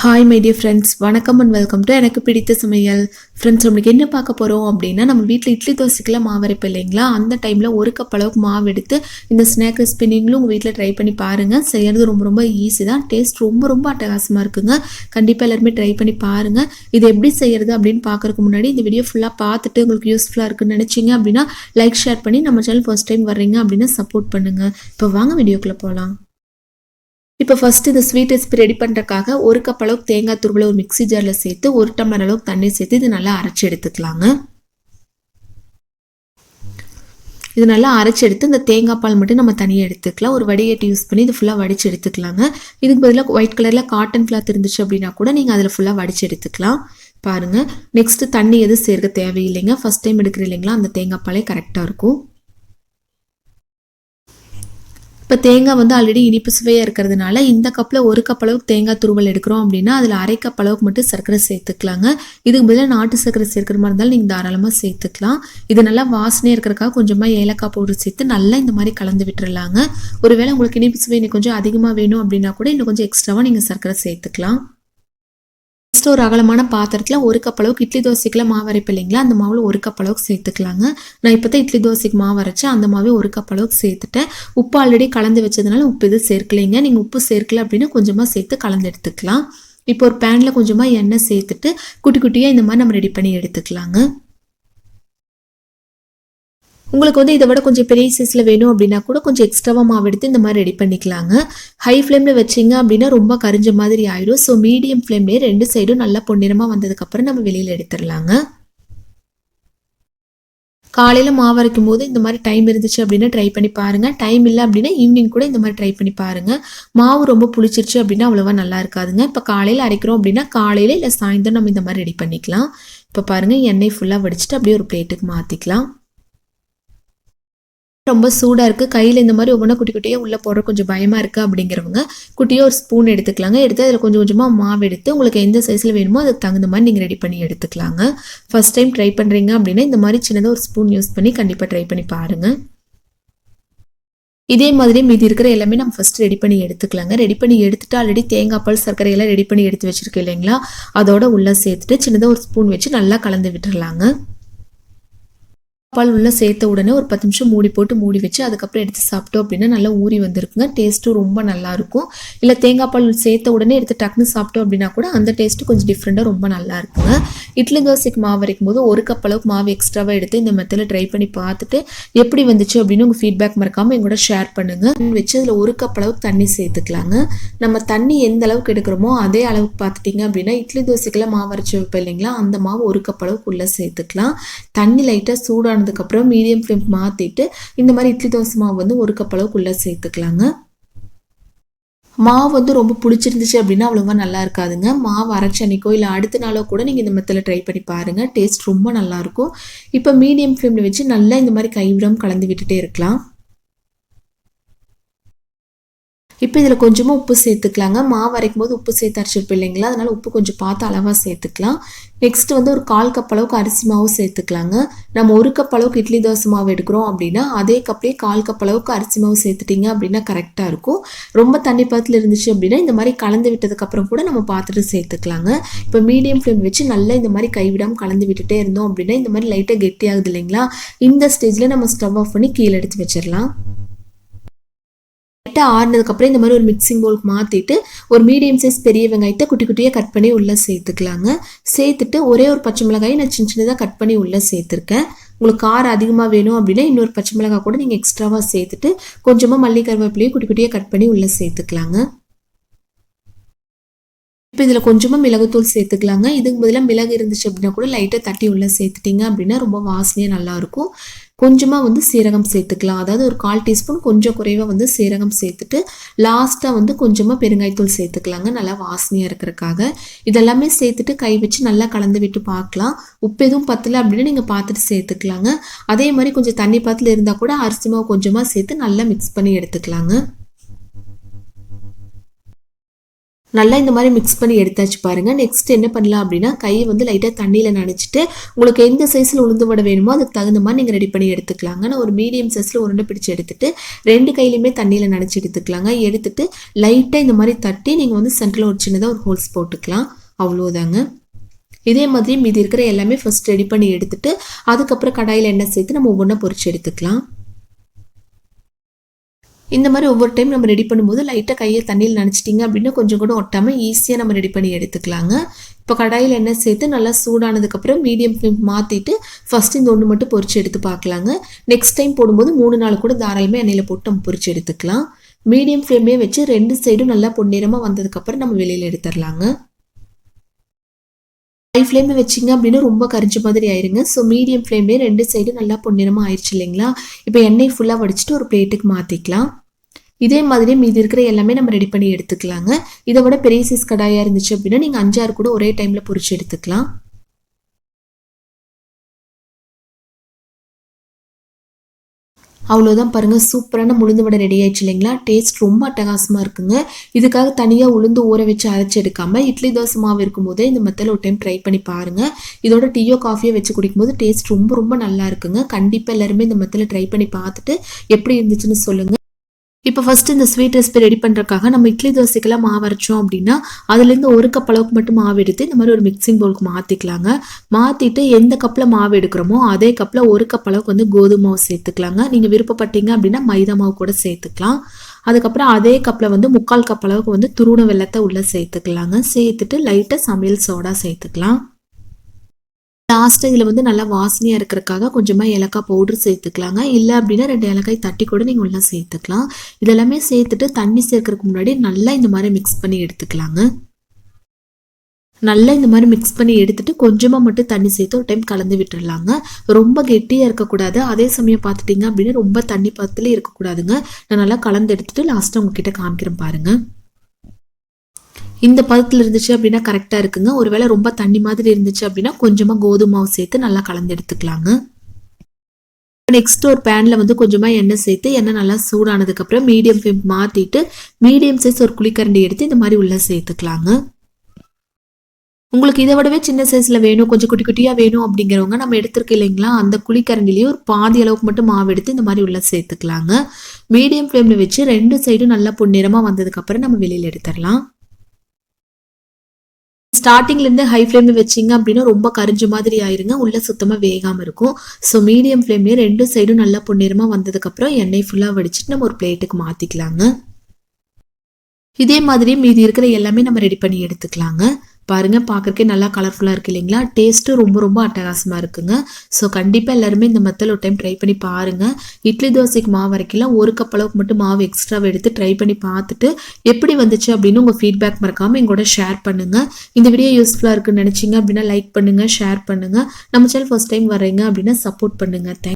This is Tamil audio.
ஹாய் மை டியர் ஃப்ரெண்ட்ஸ் வணக்கம் அண்ட் வெல்கம் டு எனக்கு பிடித்த சமையல். ஃப்ரெண்ட்ஸ் நம்மளுக்கு என்ன பார்க்க போகிறோம் அப்படின்னா நம்ம வீட்டில் இட்லி தோசைக்கெல்லாம் மாவு இல்லைங்களா? அந்த டைமில் ஒரு கப் அளவுக்கு மாவு எடுத்து இந்த ஸ்நாக் ரெசிபி நீங்களும் உங்கள் வீட்டில் ட்ரை பண்ணி பாருங்கள் செய்கிறது ரொம்ப ரொம்ப ஈஸி தான். டேஸ்ட் ரொம்ப ரொம்ப அட்டகாசமாக இருக்குங்க. கண்டிப்பாக எல்லாருமே ட்ரை பண்ணி பாருங்கள் இது எப்படி செய்கிறது அப்படின்னு பார்க்குறதுக்கு முன்னாடி இந்த வீடியோ ஃபுல்லாக பார்த்துட்டு உங்களுக்கு யூஸ்ஃபுல்லாக இருக்குன்னு நினச்சிங்க அப்படின்னா லைக் ஷேர் பண்ணி நம்ம சேனல் ஃபர்ஸ்ட் டைம் வர்றீங்க அப்படின்னா சப்போர்ட் பண்ணுங்கள் இப்போ வாங்க வீடியோக்குள்ளே போகலாம் இப்போ ஃபஸ்ட்டு இந்த ஸ்வீட் ரெசிபி ரெடி பண்ணுறக்காக ஒரு கப் அளவுக்கு தேங்காய் துருவலை ஒரு மிக்ஸி ஜாரில் சேர்த்து ஒரு டம்ளர் அளவுக்கு தண்ணி சேர்த்து இது நல்லா அரைச்சி எடுத்துக்கலாங்க. இது நல்லா அரைச்சி எடுத்து இந்த தேங்காய் பால் மட்டும் நம்ம தனியாக எடுத்துக்கலாம். ஒரு வடிகட்டி யூஸ் பண்ணி இது ஃபுல்லாக வடித்து எடுத்துக்கலாங்க. இதுக்கு பதிலாக ஒயிட் கலரில் காட்டன் கிளாத் இருந்துச்சு அப்படின்னா கூட நீங்கள் அதில் ஃபுல்லாக வடித்து எடுத்துக்கலாம். பாருங்கள் நெக்ஸ்ட்டு தண்ணி எதுவும் சேர்க்க தேவையில்லைங்க. ஃபஸ்ட் டைம் எடுக்கிற இல்லைங்களா அந்த தேங்காய் பாலே கரெக்டாக இருக்கும். இப்போ தேங்காய் வந்து ஆல்ரெடி இனிப்பு சுவையாக இருக்கிறதுனால இந்த கப்பில் ஒரு கப் அளவுக்கு தேங்காய் துருவல் எடுக்கிறோம் அப்படின்னா அதில் அரை கப் அளவுக்கு மட்டும் சர்க்கரை சேர்த்துக்கலாங்க. இதுக்கு பதிலாக நாட்டு சர்க்கரை சேர்க்குற மாதிரி இருந்தாலும் நீங்கள் தாராளமாக சேர்த்துக்கலாம். இது நல்லா வாசனையாக இருக்கிறக்காக கொஞ்சமாக ஏலக்காய் பவுடர் சேர்த்து நல்லா இந்த மாதிரி கலந்து விட்டுறலாங்க. ஒருவேளை உங்களுக்கு இனிப்பு சுவை இன்னும் கொஞ்சம் அதிகமாக வேணும் அப்படின்னா கூட இன்னும் கொஞ்சம் எக்ஸ்ட்ராவாக நீங்கள் சர்க்கரை சேர்த்துக்கலாம். நெக்ஸ்ட் ஒரு அகலமான பாத்திரத்தில் ஒரு கப் அளவுக்கு இட்லி தோசைக்குலாம் மாவு அரைப்பு இல்லைங்களா? அந்த மாவில் ஒரு கப் அளவுக்கு சேர்த்துக்கலாங்க. நான் இப்போ தான் இட்லி தோசைக்கு மாவு அரைச்சேன். அந்த மாவே ஒரு கப் அளவுக்கு சேர்த்துட்டேன். உப்பு ஆல்ரெடி கலந்து வச்சதுனால உப்பு எதுவும் சேர்க்கலைங்க. நீங்கள் உப்பு சேர்க்கல அப்படின்னா கொஞ்சமாக சேர்த்து கலந்து எடுத்துக்கலாம். இப்போ ஒரு பேனில் கொஞ்சமாக எண்ணெய் சேர்த்துட்டு குட்டி குட்டியாக இந்த மாதிரி நம்ம ரெடி பண்ணி எடுத்துக்கலாங்க. உங்களுக்கு வந்து இதை விட கொஞ்சம் பெரிய சைஸில் வேணும் அப்படின்னா கூட கொஞ்சம் எக்ஸ்ட்ராவாக மாவு எடுத்து இந்த மாதிரி ரெடி பண்ணிக்கலாங்க. ஹை ஃப்ளேமில் வச்சிங்க அப்படின்னா ரொம்ப கரிஞ்ச மாதிரி ஆயிடும். ஸோ மீடியம் ஃப்ளேம்லேயே ரெண்டு சைடும் நல்லா பொன்னிறமாக வந்ததுக்கப்புறம் நம்ம வெளியில் எடுத்துடலாங்க. காலையில் மாவு அரைக்கும் போது இந்த மாதிரி டைம் இருந்துச்சு அப்படின்னா ட்ரை பண்ணி பாருங்கள் டைம் இல்லை அப்படின்னா ஈவினிங் கூட இந்த மாதிரி ட்ரை பண்ணி பாருங்கள் மாவு ரொம்ப புளிச்சிருச்சு அப்படின்னா அவ்வளோவா நல்லா இருக்காதுங்க. இப்போ காலையில் அரைக்கிறோம் அப்படின்னா காலையில் இல்லை சாயந்தரம் நம்ம இந்த மாதிரி ரெடி பண்ணிக்கலாம். இப்போ பாருங்கள் எண்ணெய் ஃபுல்லாக வடிச்சிட்டு அப்படியே ஒரு பிளேட்டுக்கு மாற்றிக்கலாம் ரொம்ப சூடாக இருக்குது கையில் இந்த மாதிரி ஒவ்வொன்றா குட்டி குட்டியாக உள்ளே போடுற கொஞ்சம் பயமாக இருக்குது அப்படிங்கிறவங்க குட்டியாக ஒரு ஸ்பூன் எடுத்துக்கலாங்க. எடுத்து அதில் கொஞ்சம் கொஞ்சமாக மாவு எடுத்து உங்களுக்கு எந்த சைஸில் வேணுமோ அதுக்கு தகுந்த மாதிரி நீங்கள் ரெடி பண்ணி எடுத்துக்கலாங்க. ஃபஸ்ட் டைம் ட்ரை பண்ணுறீங்க அப்படின்னா இந்த மாதிரி சின்னதாக ஒரு ஸ்பூன் யூஸ் பண்ணி கண்டிப்பாக ட்ரை பண்ணி பாருங்கள் இதே மாதிரி மீதி இருக்கிற எல்லாமே நம்ம ஃபஸ்ட் ரெடி பண்ணி எடுத்துக்கலாங்க. ரெடி பண்ணி எடுத்துட்டு ஆல்ரெடி தேங்காய் பால் சர்க்கரை எல்லாம் ரெடி பண்ணி எடுத்து வச்சுருக்கேன் இல்லைங்களா? அதோட உள்ளே சேர்த்துட்டு சின்னதாக ஒரு ஸ்பூன் வச்சு நல்லா கலந்து விட்டுடலாங்க பால் உள்ளே சேர்த்த உடனே ஒரு பத்து நிமிஷம் மூடி போட்டு மூடி வச்சு அதுக்கப்புறம் எடுத்து சாப்பிட்டோம் அப்படின்னா நல்லா ஊறி வந்திருக்குங்க. டேஸ்ட்டும் ரொம்ப நல்லாயிருக்கும். இல்லை தேங்காய் பால் சேர்த்த உடனே எடுத்து டக்குன்னு சாப்பிட்டோம் அப்படின்னா கூட அந்த டேஸ்ட்டு கொஞ்சம் டிஃப்ரெண்ட்டாக ரொம்ப நல்லா இருக்குங்க இட்லி தோசைக்கு மாவு வரைக்கும் போது ஒரு கப் அளவுக்கு மாவு எக்ஸ்ட்ராவாக எடுத்து இந்த மெத்தில் ட்ரை பண்ணி பார்த்துட்டு எப்படி வந்துச்சு அப்படின்னு உங்கள் ஃபீட்பேக் மறக்காமல் எங்கூட ஷேர் பண்ணுங்கள் வச்சு அதில் ஒரு கப் அளவுக்கு தண்ணி சேர்த்துக்கலாங்க. நம்ம தண்ணி எந்த அளவுக்கு எடுக்கிறோமோ அதே அளவுக்கு பார்த்துட்டிங்க அப்படின்னா இட்லி தோசைக்கெல்லாம் மாவு அரைச்சி வைப்போம் இல்லைங்களா? அந்த மாவு ஒரு கப் அளவுக்கு உள்ளே சேர்த்துக்கலாம். தண்ணி லைட்டாக சூடான அதுக்கப்புறம் மீடியம் ஃப்ளேம் மாற்றிட்டு இந்த மாதிரி இட்லி தோசை மாவு வந்து ஒரு கப் சேர்த்துக்கலாங்க. மாவு வந்து ரொம்ப பிடிச்சிருந்துச்சு அப்படின்னா அவ்வளோவா நல்லா இருக்காதுங்க. மாவு அரைச்சனைக்கோ இல்லை அடுத்த நாளோ கூட நீங்கள் இந்த மெத்தில் ட்ரை பண்ணி பாருங்கள் டேஸ்ட் ரொம்ப நல்லாயிருக்கும் இப்போ மீடியம் ஃப்ளேமில் வச்சு நல்லா இந்த மாதிரி கைவிடம் கலந்து விட்டுட்டே இருக்கலாம். இப்போ இதில் கொஞ்சமாக உப்பு சேர்த்துக்கலாங்க. மாவு அரைக்கும் போது உப்பு சேர்த்து அரைச்சிருப்போம் இல்லைங்களா? அதனால் உப்பு கொஞ்சம் பார்த்து அளவாக சேர்த்துக்கலாம். நெக்ஸ்ட் வந்து ஒரு கால் கப் அளவுக்கு அரிசி மாவு சேர்த்துக்கலாங்க. நம்ம ஒரு கப் அளவுக்கு இட்லி தோசை மாவு எடுக்கிறோம் அப்படின்னா அதே கப்லேயே கால் கப் அளவுக்கு அரிசி மாவு சேர்த்துட்டிங்க அப்படின்னா கரெக்டாக இருக்கும். ரொம்ப தண்ணி பாத்தில் இருந்துச்சு அப்படின்னா இந்த மாதிரி கலந்து விட்டதுக்கப்புறம் கூட நம்ம பார்த்துட்டு சேர்த்துக்கலாங்க. இப்போ மீடியம் ஃப்ளேம் வச்சு நல்லா இந்த மாதிரி கைவிடாமல் கலந்து விட்டுட்டே இருந்தோம் அப்படின்னா இந்த மாதிரி லைட்டாக கெட்டியாகுது இல்லைங்களா? இந்த ஸ்டேஜில் நம்ம ஸ்டவ் ஆஃப் பண்ணி கீழே எடுத்து வச்சிடலாம். லைட்டாக ஆறுனதுக்கப்புறம் இந்த மாதிரி ஒரு மிக்சிங் பவுலுக்கு மாற்றிட்டு ஒரு மீடியம் சைஸ் பெரிய வெங்காயத்தை குட்டி குட்டியாக கட் பண்ணி உள்ளே சேர்த்துக்கலாங்க. சேர்த்துட்டு ஒரே ஒரு பச்சை மிளகாயை நான் சின்ன சின்னதாக கட் பண்ணி உள்ளே சேர்த்துருக்கேன். உங்களுக்கு காரம் அதிகமாக வேணும் அப்படின்னா இன்னொரு பச்சை மிளகாய் கூட நீங்கள் எக்ஸ்ட்ராவாக சேர்த்துட்டு கொஞ்சமாக மல்லி கருவேப்பிலையும் குட்டி குட்டியாக கட் பண்ணி உள்ளே சேர்த்துக்கலாங்க. இப்போ இதில் கொஞ்சமாக மிளகுத்தூள் சேர்த்துக்கலாங்க. இதுக்கு பதிலாக மிளகு இருந்துச்சு அப்படின்னா கூட லைட்டாக தட்டி உள்ளே சேர்த்துட்டிங்க அப்படின்னா ரொம்ப வாசனையாக நல்லாயிருக்கும் கொஞ்சமாக வந்து சீரகம் சேர்த்துக்கலாம். அதாவது ஒரு கால் டீஸ்பூன் கொஞ்சம் குறைவாக வந்து சீரகம் சேர்த்துட்டு லாஸ்ட்டாக வந்து கொஞ்சமாக பெருங்காயத்தூள் சேர்த்துக்கலாங்க. நல்லா வாசனையாக இருக்கிறக்காக இதெல்லாமே சேர்த்துட்டு கை வச்சு நல்லா கலந்து விட்டு பார்க்கலாம். உப்பு எதுவும் பத்தலை அப்படின்னு நீங்கள் பார்த்துட்டு சேர்த்துக்கலாங்க. அதே மாதிரி கொஞ்சம் தண்ணி பாத்தில் இருந்தால் கூட அரிசி மாவு கொஞ்சமாக சேர்த்து நல்லா மிக்ஸ் பண்ணி எடுத்துக்கலாங்க. நல்லா இந்த மாதிரி மிக்ஸ் பண்ணி எடுத்தாச்சு பாருங்க. நெக்ஸ்ட் என்ன பண்ணலாம் அப்படின்னா கையை வந்து லைட்டாக தண்ணியில் நனைச்சிட்டு உங்களுக்கு எந்த சைஸில் உளுந்து வடை வேணுமோ அதுக்கு தகுந்த மாதிரி நீங்கள் ரெடி பண்ணி எடுத்துக்கலாங்க. நான் ஒரு மீடியம் சைஸில் உருண்டை பிடிச்சி எடுத்துட்டு ரெண்டு கையிலையுமே தண்ணியில் நனைச்சி எடுத்துக்கலாங்க. எடுத்துட்டு லைட்டாக இந்த மாதிரி தட்டி நீங்கள் வந்து சென்டரில் ஒரு சின்னதாக ஒரு ஹோல்ஸ் போட்டுக்கலாம். அவ்வளோதாங்க இதே மாதிரி மீதி இருக்கிற எல்லாமே ஃபஸ்ட் ரெடி பண்ணி எடுத்துட்டு அதுக்கப்புறம் கடாயில் எண்ணெய் சேர்த்து நம்ம ஒவ்வொன்றா பொறிச்சு எடுத்துக்கலாம். இந்த மாதிரி ஒவ்வொரு டைம் நம்ம ரெடி பண்ணும்போது லைட்டாக கையை தண்ணியில் நினச்சிட்டிங்க அப்படின்னா கொஞ்சம் கூட ஒட்டாமல் ஈஸியாக நம்ம ரெடி பண்ணி எடுத்துக்கலாங்க. இப்போ கடாயில் எண்ணெய் சேர்த்து நல்லா சூடானதுக்கப்புறம் மீடியம் ஃப்ளேம் மாற்றிட்டு ஃபஸ்ட் இந்த ஒன்று மட்டும் பொறிச்சு எடுத்து பார்க்கலாங்க. நெக்ஸ்ட் டைம் போடும்போது மூணு நாள் கூட தாராளமாக எண்ணெயில் போட்டு நம்ம பொரிச்சு எடுத்துக்கலாம். மீடியம் ஃப்ளேம்லேயே வச்சு ரெண்டு சைடும் நல்லா பொன்னிறமாக வந்ததுக்கப்புறம் நம்ம வெளியில் எடுத்துடலாங்க. ஹை ஃப்ளேமில் வச்சிங்க அப்படின்னா ரொம்ப கரிஞ்ச மாதிரி ஆயிருங்க. ஸோ மீடியம் ஃப்ளேம்லேயே ரெண்டு சைடு நல்லா பொன்னிறமாக ஆயிடுச்சு இல்லைங்களா? இப்போ எண்ணெய் ஃபுல்லாக வடிச்சிட்டு ஒரு பிளேட்டுக்கு மாற்றிக்கலாம் இதே மாதிரி மீதி இருக்கிற எல்லாமே நம்ம ரெடி பண்ணி எடுத்துக்கலாங்க. இதை விட பெரிய சைஸ் கடாயாக இருந்துச்சு அப்படின்னா நீங்கள் அஞ்சாறு கூட ஒரே டைமில் பொறிச்சு எடுத்துக்கலாம். அவ்வளோதான் பாருங்கள் சூப்பரான உளுந்து வடை ரெடி ஆயிடுச்சு இல்லைங்களா? டேஸ்ட் ரொம்ப அட்டகாசமாக இருக்குங்க. இதுக்காக தனியாக உளுந்து ஊற வச்சு அரைச்சி எடுக்காமல் இட்லி தோசை மாவு இருக்கும்போதே இந்த மெத்தடில் ஒரு டைம் ட்ரை பண்ணி பாருங்கள் இதோட டீயோ காஃபியோ வச்சு குடிக்கும்போது டேஸ்ட் ரொம்ப ரொம்ப நல்லா இருக்குங்க. கண்டிப்பாக எல்லாருமே இந்த மெத்தடில் ட்ரை பண்ணி பார்த்துட்டு எப்படி இருந்துச்சுன்னு சொல்லுங்கள் இப்போ ஃபஸ்ட்டு இந்த ஸ்வீட் ரெசிபி ரெடி பண்ணுறதுக்காக நம்ம இட்லி தோசைக்கெல்லாம் மாவு அரைச்சோம் அப்படின்னா அதுலேருந்து ஒரு கப் அளவுக்கு மட்டும் மாவு எடுத்து இந்த மாதிரி ஒரு மிக்சிங் பவுலுக்கு மாற்றிக்கலாங்க மாற்றிட்டு எந்த கப்பில் மாவு எடுக்கிறோமோ அதே கப்பில் ஒரு கப் அளவுக்கு வந்து கோதுமை மாவு சேர்த்துக்கலாங்க. நீங்கள் விருப்பப்பட்டீங்க அப்படின்னா மைதா மாவு கூட சேர்த்துக்கலாம். அதுக்கப்புறம் அதே கப்பில் வந்து முக்கால் கப் அளவுக்கு வந்து துருண வெள்ளத்தை உள்ளே சேர்த்துக்கலாங்க. சேர்த்துட்டு லைட்டாக சமையல் சோடா சேர்த்துக்கலாம். லாஸ்ட்டு இதில் வந்து நல்லா வாசனையாக இருக்கிறக்காக கொஞ்சமாக ஏலக்காய் பவுடர் சேர்த்துக்கலாங்க. இல்லை அப்படின்னா ரெண்டு ஏலக்காய் தட்டி கூட நீங்கள் உள்ளே சேர்த்துக்கலாம். இதெல்லாமே சேர்த்துட்டு தண்ணி சேர்க்கறதுக்கு முன்னாடி நல்லா இந்த மாதிரி மிக்ஸ் பண்ணி எடுத்துக்கலாங்க. நல்லா இந்த மாதிரி மிக்ஸ் பண்ணி எடுத்துட்டு கொஞ்சமாக மட்டும் தண்ணி சேர்த்து ஒரு டைம் கலந்து விட்டுடலாங்க ரொம்ப கெட்டியாக இருக்கக்கூடாது. அதே சமயம் பார்த்துட்டிங்க அப்படின்னா ரொம்ப தண்ணி பத்தில் இருக்கக்கூடாதுங்க. நான் நல்லா கலந்து எடுத்துட்டு லாஸ்ட்டாக உங்ககிட்ட காமிக்கிறேன் பாருங்கள் இந்த பதத்தில் இருந்துச்சு அப்படின்னா கரெக்டாக இருக்குங்க. ஒருவேளை ரொம்ப தண்ணி மாதிரி இருந்துச்சு அப்படின்னா கொஞ்சமாக கோதுமை மாவு சேர்த்து நல்லா கலந்து எடுத்துக்கலாங்க. நெக்ஸ்ட் ஒரு பேனில் வந்து கொஞ்சமாக எண்ணெய் சேர்த்து எண்ணெய் நல்லா சூடானதுக்கப்புறம் மீடியம் ஃப்ளேம் மாற்றிட்டு மீடியம் சைஸ் ஒரு குழிக்கரண்டி எடுத்து இந்த மாதிரி உள்ளே சேர்த்துக்கலாங்க. உங்களுக்கு இதை விடவே சின்ன சைஸில் வேணும் கொஞ்சம் குட்டி குட்டியாக வேணும் அப்படிங்கிறவங்க நம்ம எடுத்துருக்க இல்லைங்களா அந்த குழிக்கரண்டிலேயே ஒரு பாதி அளவுக்கு மட்டும் மாவு எடுத்து இந்த மாதிரி உள்ளே சேர்த்துக்கலாங்க. மீடியம் ஃப்ளேமில் வச்சு ரெண்டு சைடும் நல்லா பொன்னிறமாக வந்ததுக்கப்புறம் நம்ம வெளியில் எடுத்துடலாம். ஸ்டார்டிங்லேருந்து ஹை ஃப்ளேமில் வச்சிங்க அப்படின்னா ரொம்ப கரிஞ்ச மாதிரி ஆயிருங்க. உள்ளே சுத்தமாக வேகாமல் இருக்கும். ஸோ மீடியம் ஃப்ளேம்லேயே ரெண்டு சைடும் நல்லா பொன்னிறமாக வந்ததுக்கப்புறம் எண்ணெய் ஃபுல்லாக வடிச்சிட்டு நம்ம ஒரு பிளேட்டுக்கு மாற்றிக்கலாங்க இதே மாதிரி மீதி இருக்கிற எல்லாமே நம்ம ரெடி பண்ணி எடுத்துக்கலாங்க. பாருங்கள் பார்க்குறக்கே நல்லா கலர்ஃபுல்லாக இருக்குது இல்லைங்களா? டேஸ்ட்டும் ரொம்ப ரொம்ப அட்டகாசமாக இருக்குங்க. ஸோ கண்டிப்பாக எல்லாருமே இந்த மெத்தல் ஒரு டைம் ட்ரை பண்ணி பாருங்கள் இட்லி தோசைக்கு மாவு வரைக்கலாம் ஒரு கப் அளவுக்கு மட்டும் மாவு எக்ஸ்ட்ராவை எடுத்து ட்ரை பண்ணி பார்த்துட்டு எப்படி வந்துச்சு அப்படின்னு உங்கள் ஃபீட்பேக் மறக்காமல் எங்களோட ஷேர் பண்ணுங்கள் இந்த வீடியோ யூஸ்ஃபுல்லாக இருக்குன்னு நினச்சிங்க அப்படின்னா லைக் பண்ணுங்கள் ஷேர் பண்ணுங்கள் நம்ம சேனல் ஃபஸ்ட் டைம் வரீங்க அப்படின்னா சப்போர்ட் பண்ணுங்கள் தேங்க்